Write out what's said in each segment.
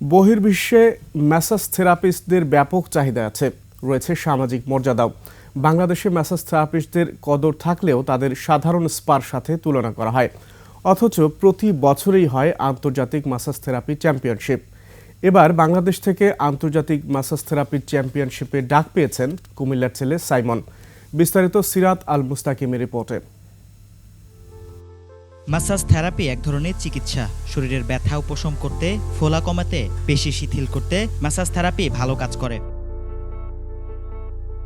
বহির্বিশ্বে ম্যাসাজ থেরাপিস্টদের ব্যাপক চাহিদা আছে, রয়েছে সামাজিক মর্যাদাও। বাংলাদেশে ম্যাসাজ থেরাপিস্টদের কদর থাকলেও তাদের সাধারণ স্পার সাথে তুলনা করা হয়। অথচ প্রতি বছরেই হয় আন্তর্জাতিক ম্যাসাজ থেরাপি চ্যাম্পিয়নশিপ। এবার বাংলাদেশ থেকে আন্তর্জাতিক ম্যাসাজ থেরাপি চ্যাম্পিয়নশিপে ডাক পেয়েছেন কুমিল্লার ছেলে সাইমন। বিস্তারিত সিরাত আল মুস্তাকিমের রিপোর্টে। ম্যাসাজ থেরাপি এক ধরনের চিকিৎসা। শরীরের ব্যথা উপশম করতে, ফোলা কমাতে, পেশি শিথিল করতে ম্যাসাজ থেরাপি ভালো কাজ করে।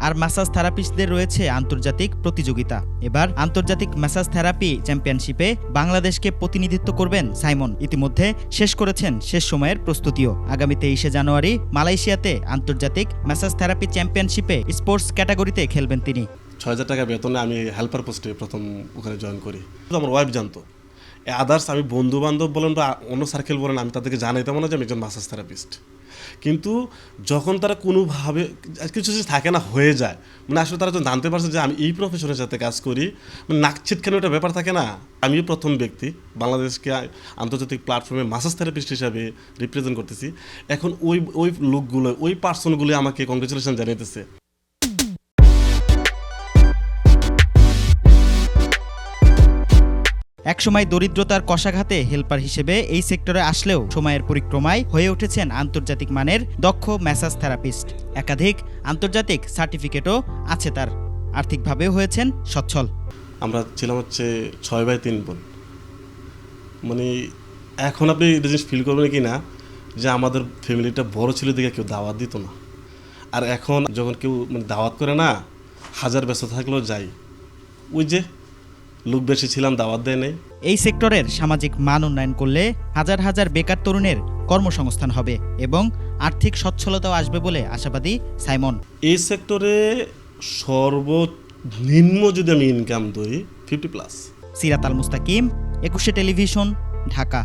আর ম্যাসাজ থেরাপিস্টদের রয়েছে আন্তর্জাতিক প্রতিযোগিতা। এবার আন্তর্জাতিক ম্যাসাজ থেরাপি চ্যাম্পিয়নশিপে বাংলাদেশকে প্রতিনিধিত্ব করবেন সাইমন। ইতিমধ্যে শেষ করেছেন শেষ সময়ের প্রস্তুতিও। আগামী তেইশে জানুয়ারি মালয়েশিয়াতে আন্তর্জাতিক ম্যাসাজ থেরাপি চ্যাম্পিয়নশিপে স্পোর্টস ক্যাটাগরিতে খেলবেন তিনি। ছয় হাজার টাকা বেতনে আমি হেল্পার পোস্টে প্রথম ওখানে জয়েন করি। আমার ওয়াইফ জানতো। আদার্স আমি বন্ধু বান্ধব বলেন বা অন্য সার্কেল বলেন, আমি তাদেরকে জানাইতাম না যে আমি একজন মাসাজ থেরাপিস্ট কিন্তু যখন তারা কোনোভাবে, কিছু কিছু থাকে না, হয়ে যায়। মানে আসলে তারা যখন জানতে পারছে যে আমি এই প্রফেশনের সাথে কাজ করি মানে নাক ছিটখানে একটা ব্যাপার থাকে না। আমি প্রথম ব্যক্তি, বাংলাদেশকে আন্তর্জাতিক প্ল্যাটফর্মে মাসাজ থেরাপিস্ট হিসাবে রিপ্রেজেন্ট করতেছি। এখন ওই ওই লোকগুলো, ওই পার্সনগুলো আমাকে কংগ্রেচুলেশন জানাইতেছে। একসময় দরিদ্রতার কষাঘাতে হেল্পার হিসেবে এই সেক্টরে আসলেও সময়ের পরিক্রমায় হয়ে উঠেছেন আন্তর্জাতিক মানের দক্ষ ম্যাসাজ থেরাপিস্ট। একাধিক আন্তর্জাতিক সার্টিফিকেটও আছে তার। আর্থিকভাবেও হয়েছেন সচ্ছল। আমরা ছিলাম হচ্ছে ছয় বাই তিন বোন। মানে এখন আপনি এটা জিনিস ফিল করবেন কি না, যে আমাদের ফ্যামিলিটা বড় ছিল দিকে কেউ দাওয়াত দিত না। আর এখন যখন কেউ মানে দাওয়াত করে না, হাজার ব্যস্ত থাকলেও যাই ওই যে লোক বেশি ছিলাম দাওয়াত দেয় নেই। এই সেক্টরের সামাজিক মান উন্নয়ন করলে হাজার হাজার বেকার তরুণের কর্মসংস্থান হবে এবং আর্থিক সচ্ছলতাও আসবে বলে আশাবাদী সাইমন। এই সেক্টরে সর্বনিম্ন যদি আমি ইনকাম ধরি ফিফটি প্লাস সিরাত আল মুস্তাকিম একুশে টেলিভিশন ঢাকা।